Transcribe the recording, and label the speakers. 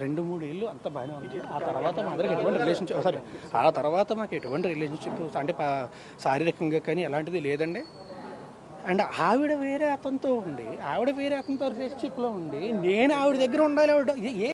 Speaker 1: రెండు మూడు ఇల్లు అంత బాగానే ఉంది ఆ తర్వాత మా అందరికి ఎటువంటి రిలేషన్షిప్ సారీ ఆ తర్వాత మాకు ఎటువంటి రిలేషన్షిప్ అంటే పా- శారీరకంగా కానీ ఎలాంటిది లేదండి. అండ్ ఆవిడ వేరే అతనితో ఉండి ఆవిడ వేరే అతనితో రిలేషన్షిప్లో ఉండి నేను ఆవిడ దగ్గర ఉండాలి ఆవిడ ఏ